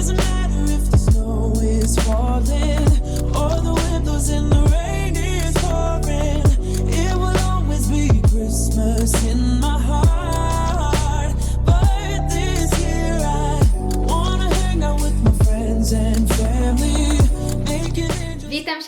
doesn't matter if the snow is falling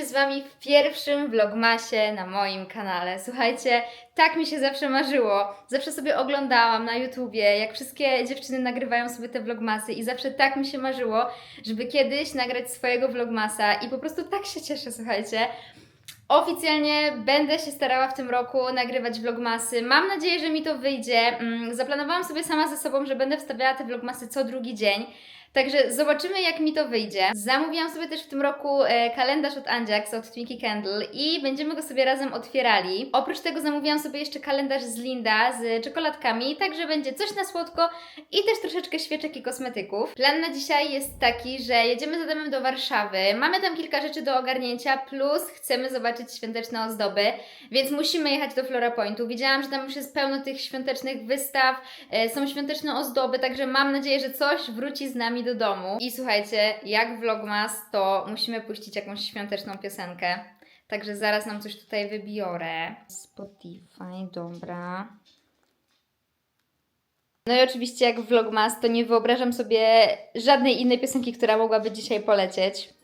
się z Wami w pierwszym vlogmasie na moim kanale. Słuchajcie, tak mi się zawsze marzyło. Zawsze sobie oglądałam na YouTubie, jak wszystkie dziewczyny nagrywają sobie te vlogmasy i zawsze tak mi się marzyło, żeby kiedyś nagrać swojego vlogmasa i po prostu tak się cieszę, słuchajcie. Oficjalnie będę się starała w tym roku nagrywać vlogmasy. Mam nadzieję, że mi to wyjdzie. Mm, Zaplanowałam sobie sama ze sobą, że będę wstawiała te vlogmasy co drugi dzień. Także zobaczymy, jak mi to wyjdzie. Zamówiłam sobie też w tym roku e, kalendarz od Anjax, od Twinkie Candle i będziemy go sobie razem otwierali. Oprócz tego zamówiłam sobie jeszcze kalendarz z Linda z czekoladkami, także będzie coś na słodko i też troszeczkę świeczek i kosmetyków. Plan na dzisiaj jest taki, że jedziemy z Adamem do Warszawy. Mamy tam kilka rzeczy do ogarnięcia, plus chcemy zobaczyć świąteczne ozdoby, więc musimy jechać do Flora Pointu. Widziałam, że tam już jest pełno tych świątecznych wystaw, e, są świąteczne ozdoby, także mam nadzieję, że coś wróci z nami do domu. I słuchajcie, jak vlogmas, to musimy puścić jakąś świąteczną piosenkę. Także zaraz nam coś tutaj wybiorę. Spotify, dobra. No i oczywiście jak vlogmas, to nie wyobrażam sobie żadnej innej piosenki, która mogłaby dzisiaj polecieć.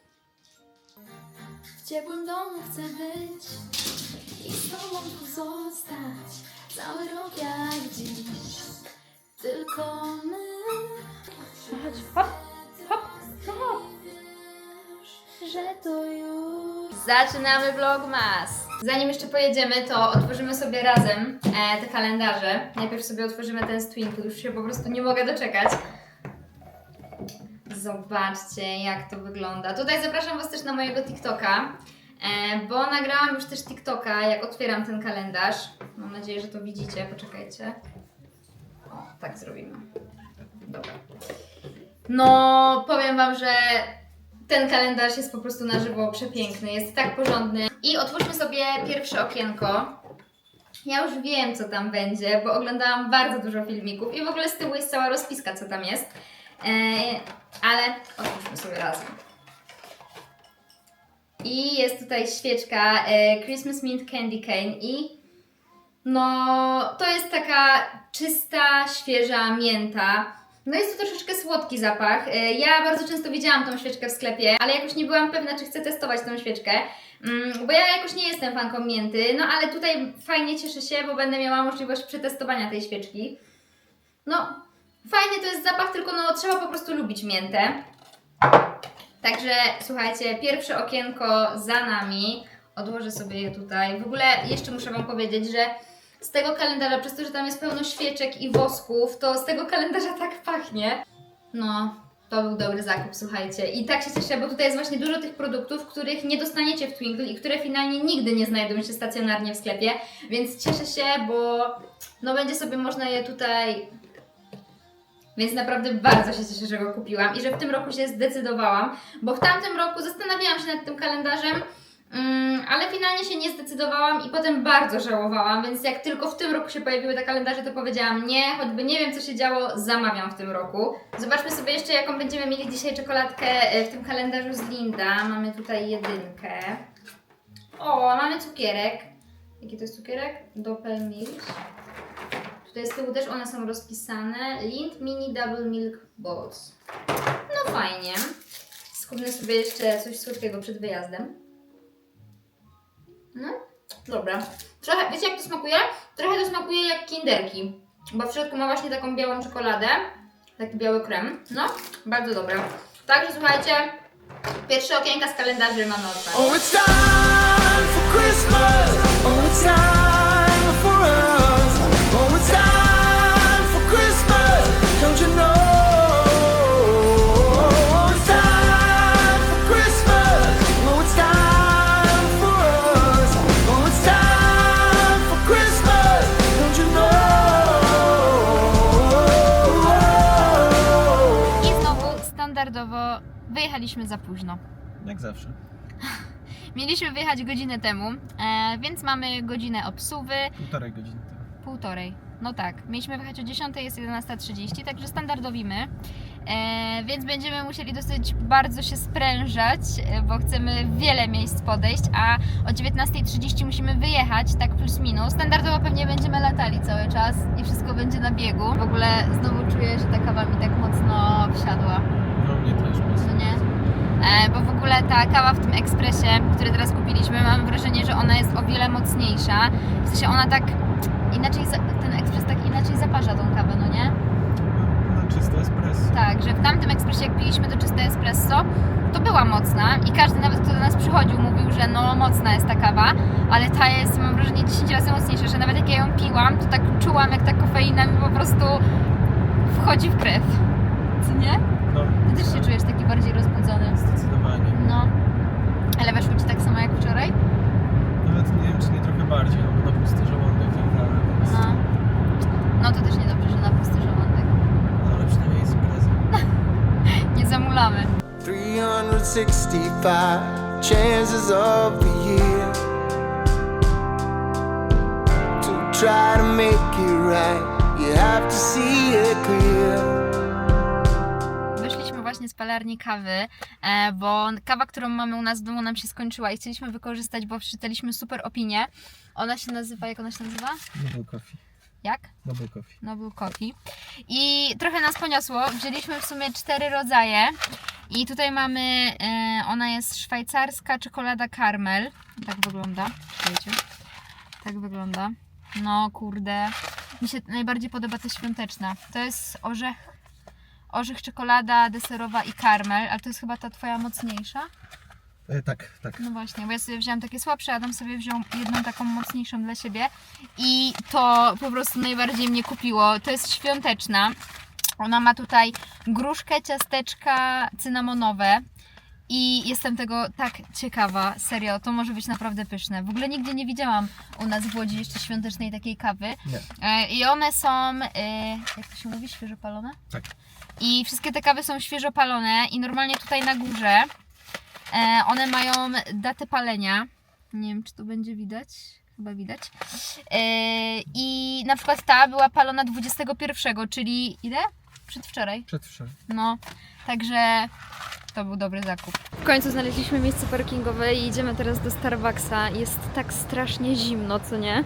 W ciepłym domu chcę być i z tobą tu zostać cały rok jak dziś. Tylko my. Chodź, hop, hop, no hop. Że to już. Zaczynamy vlogmas! Zanim jeszcze pojedziemy, to otworzymy sobie razem e, te kalendarze. Najpierw sobie otworzymy ten z Twinkle, już się po prostu nie mogę doczekać. Zobaczcie, jak to wygląda. Tutaj zapraszam Was też na mojego TikToka, e, bo nagrałam już też TikToka, jak otwieram ten kalendarz. Mam nadzieję, że to widzicie. Poczekajcie. O, tak zrobimy. Dobra. No, powiem Wam, że ten kalendarz jest po prostu na żywo przepiękny, jest tak porządny. I otwórzmy sobie pierwsze okienko. Ja już wiem, co tam będzie, bo oglądałam bardzo dużo filmików i w ogóle z tyłu jest cała rozpiska, co tam jest. Eee, ale otwórzmy sobie razem. I jest tutaj świeczka e, Christmas Mint Candy Cane i no to jest taka czysta, świeża mięta. No jest to troszeczkę słodki zapach. E, Ja bardzo często widziałam tą świeczkę w sklepie, ale jakoś nie byłam pewna, czy chcę testować tą świeczkę, mm, bo ja jakoś nie jestem fanką mięty, no ale tutaj fajnie cieszę się, bo będę miała możliwość przetestowania tej świeczki. No, fajny to jest zapach, tylko no trzeba po prostu lubić miętę. Także słuchajcie, pierwsze okienko za nami. Odłożę sobie je tutaj. W ogóle jeszcze muszę Wam powiedzieć, że z tego kalendarza, przez to, że tam jest pełno świeczek i wosków, to z tego kalendarza tak pachnie. No, to był dobry zakup, słuchajcie. I tak się cieszę, bo tutaj jest właśnie dużo tych produktów, których nie dostaniecie w Twinkle i które finalnie nigdy nie znajdą się stacjonarnie w sklepie. Więc cieszę się, bo no będzie sobie można je tutaj więc naprawdę bardzo się cieszę, że go kupiłam i że w tym roku się zdecydowałam, bo w tamtym roku zastanawiałam się nad tym kalendarzem, ale finalnie się nie zdecydowałam i potem bardzo żałowałam, więc jak tylko w tym roku się pojawiły te kalendarze, to powiedziałam nie, choćby nie wiem co się działo, zamawiam w tym roku. Zobaczmy sobie jeszcze jaką będziemy mieli dzisiaj czekoladkę e, w tym kalendarzu z Linda. Mamy tutaj jedynkę. O, mamy cukierek. Jaki to jest cukierek? Doppelmilch. Tutaj z tyłu też one są rozpisane. Lind Mini Double Milk Balls. No fajnie. Skubnę sobie jeszcze coś słodkiego przed wyjazdem. No, dobra. Trochę, wiecie jak to smakuje? Trochę to smakuje jak kinderki. Bo w środku ma właśnie taką białą czekoladę. Taki biały krem. No, bardzo dobre. Także słuchajcie, pierwsze okienka z kalendarzy mamy otwarte. Oh, it's time for Christmas. Standardowo wyjechaliśmy za późno. Jak zawsze. Mieliśmy wyjechać godzinę temu, e, więc mamy godzinę obsuwy, Półtorej godziny temu. półtorej. No tak, mieliśmy wyjechać o 10, jest 11.30, także standardowimy. E, więc będziemy musieli dosyć bardzo się sprężać, e, bo chcemy wiele miejsc podejść, a o 19.30 musimy wyjechać, tak plus minus. Standardowo pewnie będziemy latali cały czas i wszystko będzie na biegu. W ogóle znowu czuję, że ta kawa mi tak mocno wsiadła, No mnie też co nie? E, bo w ogóle ta kawa w tym ekspresie, który teraz kupiliśmy, mam wrażenie, że ona jest o wiele mocniejsza. W sensie ona tak inaczej, za- ten ekspres tak inaczej zaparza tą kawę, no nie? Na czyste espresso. Tak, że w tamtym ekspresie jak piliśmy to czyste espresso, to była mocna i każdy nawet kto do nas przychodził mówił, że no mocna jest ta kawa, ale ta jest mam wrażenie 10 razy mocniejsza, że nawet jak ja ją piłam, to tak czułam jak ta kofeina mi po prostu wchodzi w krew. Co nie? No, Ty też się czujesz taki bardziej rozbudzony. Zdecydowanie. No. Ale weszło Ci tak samo jak wczoraj? Nawet nie wiem, czy nie trochę bardziej, no bo na pusty żołądek tak dalej. więc- No. No to też niedobrze, że na pusty żołądek. No, ale przynajmniej jest impreza. Nie zamulamy. 365 chances of the year to try to make it right. You have to see it clear. Właśnie z palarni kawy, e, bo kawa, którą mamy u nas w domu nam się skończyła i chcieliśmy wykorzystać, bo przeczytaliśmy super opinię. Ona się nazywa, jak ona się nazywa? Double coffee. Jak? Double coffee. Noble Coffee. I trochę nas poniosło. Wzięliśmy w sumie cztery rodzaje. I tutaj mamy, e, ona jest szwajcarska czekolada karmel. Tak wygląda. Wiecie? Tak wygląda. No kurde. Mi się najbardziej podoba ta świąteczna. To jest orzech, orzech czekolada deserowa i karmel, ale to jest chyba ta twoja mocniejsza. E, tak, tak. No właśnie, bo ja sobie wziąłam takie słabsze, Adam sobie wziął jedną taką mocniejszą dla siebie i to po prostu najbardziej mnie kupiło. To jest świąteczna. Ona ma tutaj gruszkę, ciasteczka cynamonowe i jestem tego tak ciekawa, serio, to może być naprawdę pyszne. W ogóle nigdzie nie widziałam u nas w Łodzi jeszcze świątecznej takiej kawy. Nie. E, I one są, e, jak to się mówi, świeżo palone? Tak. I wszystkie te kawy są świeżo palone i normalnie tutaj na górze e, one mają datę palenia. Nie wiem, czy to będzie widać. Chyba widać. E, I na przykład ta była palona 21, czyli ile? Przedwczoraj. Przedwczoraj. No, także to był dobry zakup. W końcu znaleźliśmy miejsce parkingowe i idziemy teraz do Starbucksa. Jest tak strasznie zimno, co nie?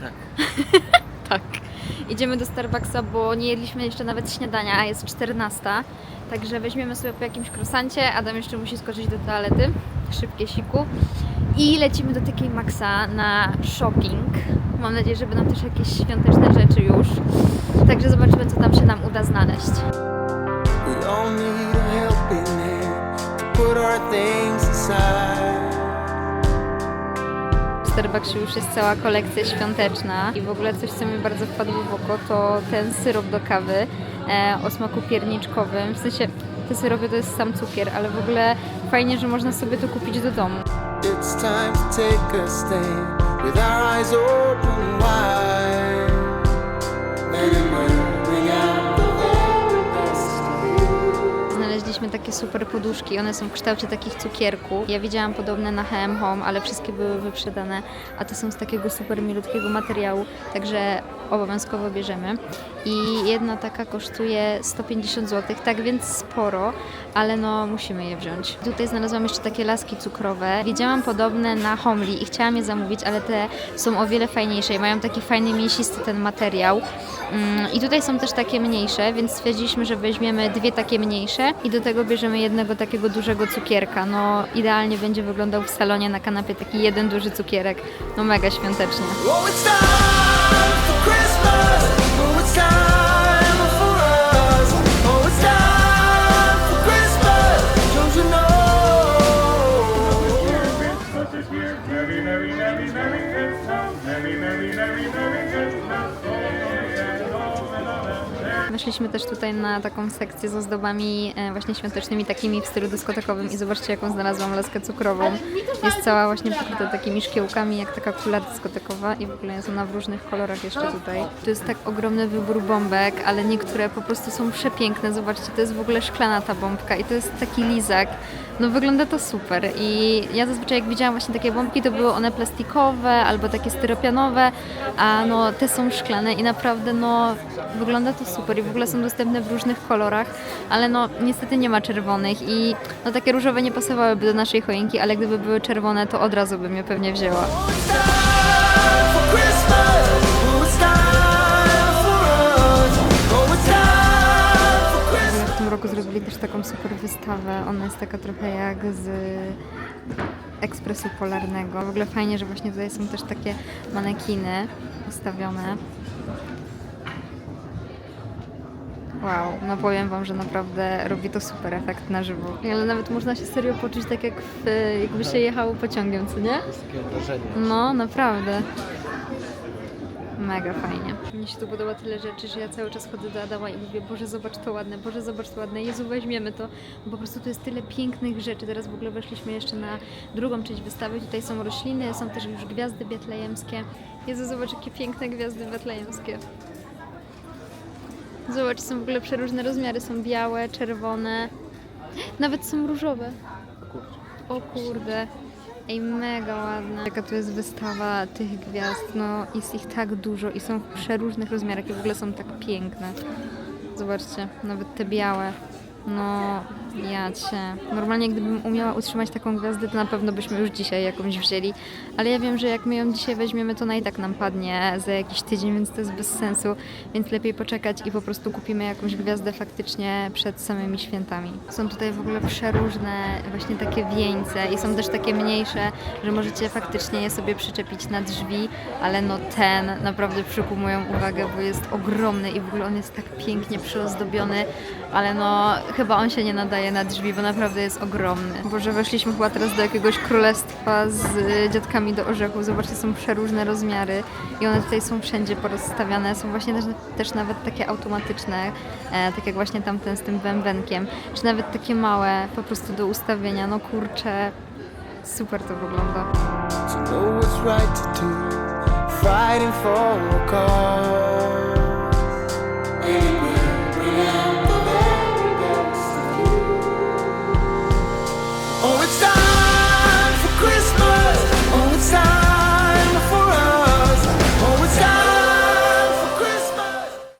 Tak. tak. Idziemy do Starbucksa, bo nie jedliśmy jeszcze nawet śniadania, a jest 14. Także weźmiemy sobie po jakimś krosancie. Adam jeszcze musi skoczyć do toalety. Szybkie siku. I lecimy do takiej Maxa na shopping. Mam nadzieję, że będą też jakieś świąteczne rzeczy już. Także zobaczymy, co tam się nam uda znaleźć. We all need a helping hand to put our things aside. Starbucksie już jest cała kolekcja świąteczna i w ogóle coś, co mi bardzo wpadło w oko, to ten syrop do kawy e, o smaku pierniczkowym. W sensie te syropy to jest sam cukier, ale w ogóle fajnie, że można sobie to kupić do domu. It's time to take a stand with our eyes open wide. Takie super poduszki, one są w kształcie takich cukierków. Ja widziałam podobne na H&M Home, ale wszystkie były wyprzedane, a te są z takiego super milutkiego materiału, także obowiązkowo bierzemy. I jedna taka kosztuje 150 zł, tak więc sporo, ale no musimy je wziąć. Tutaj znalazłam jeszcze takie laski cukrowe. Widziałam podobne na Homli i chciałam je zamówić, ale te są o wiele fajniejsze i mają taki fajny, mięsisty ten materiał. Mm, I tutaj są też takie mniejsze, więc stwierdziliśmy, że weźmiemy dwie takie mniejsze i do tego bierzemy jednego takiego dużego cukierka. No idealnie będzie wyglądał w salonie na kanapie taki jeden duży cukierek. No mega świątecznie. Oh, it's time for Christmas. Oh, it's time and Weszliśmy też tutaj na taką sekcję z ozdobami e, właśnie świątecznymi, takimi w stylu dyskotekowym i zobaczcie jaką znalazłam laskę cukrową. Jest cała właśnie pokryta takimi szkiełkami, jak taka kula dyskotekowa i w ogóle jest ona w różnych kolorach jeszcze tutaj. Tu jest tak ogromny wybór bombek, ale niektóre po prostu są przepiękne. Zobaczcie, to jest w ogóle szklana ta bombka i to jest taki lizak. No wygląda to super i ja zazwyczaj jak widziałam właśnie takie bombki, to były one plastikowe albo takie styropianowe, a no te są szklane i naprawdę no wygląda to super w ogóle są dostępne w różnych kolorach, ale no niestety nie ma czerwonych i no takie różowe nie pasowałyby do naszej choinki, ale gdyby były czerwone, to od razu bym je pewnie wzięła. W tym roku zrobili też taką super wystawę. Ona jest taka trochę jak z ekspresu polarnego. W ogóle fajnie, że właśnie tutaj są też takie manekiny ustawione. Wow, no powiem wam, że naprawdę robi to super efekt na żywo. Ale nawet można się serio poczuć tak jak w, jakby się jechało pociągiem, co nie? Jest takie wrażenie. No, naprawdę. Mega fajnie. Mnie się tu podoba tyle rzeczy, że ja cały czas chodzę do Adama i mówię, Boże, zobacz to ładne, Boże, zobacz to ładne, Jezu, weźmiemy to. Bo po prostu tu jest tyle pięknych rzeczy. Teraz w ogóle weszliśmy jeszcze na drugą część wystawy. Tutaj są rośliny, są też już gwiazdy betlejemskie. Jezu, zobacz, jakie piękne gwiazdy betlejemskie. Zobacz, są w ogóle przeróżne rozmiary. Są białe, czerwone, nawet są różowe. O kurde. Ej, mega ładna. Jaka tu jest wystawa tych gwiazd, no jest ich tak dużo i są w przeróżnych rozmiarach i w ogóle są tak piękne. Zobaczcie, nawet te białe. No, ja cię. Normalnie gdybym umiała utrzymać taką gwiazdę, to na pewno byśmy już dzisiaj jakąś wzięli. Ale ja wiem, że jak my ją dzisiaj weźmiemy, to ona i tak nam padnie za jakiś tydzień, więc to jest bez sensu. Więc lepiej poczekać i po prostu kupimy jakąś gwiazdę faktycznie przed samymi świętami. Są tutaj w ogóle przeróżne właśnie takie wieńce i są też takie mniejsze, że możecie faktycznie je sobie przyczepić na drzwi, ale no ten naprawdę przykuł moją uwagę, bo jest ogromny i w ogóle on jest tak pięknie przyozdobiony, ale no chyba on się nie nadaje na drzwi, bo naprawdę jest ogromny. Boże, weszliśmy chyba teraz do jakiegoś królestwa z y, dziadkami do orzechu. Zobaczcie, są przeróżne rozmiary i one tutaj są wszędzie porozstawiane. Są właśnie też, też nawet takie automatyczne, e, tak jak właśnie tamten z tym bębenkiem, czy nawet takie małe po prostu do ustawienia. No kurczę, super to wygląda. To know what's right to do. Fighting for a cause.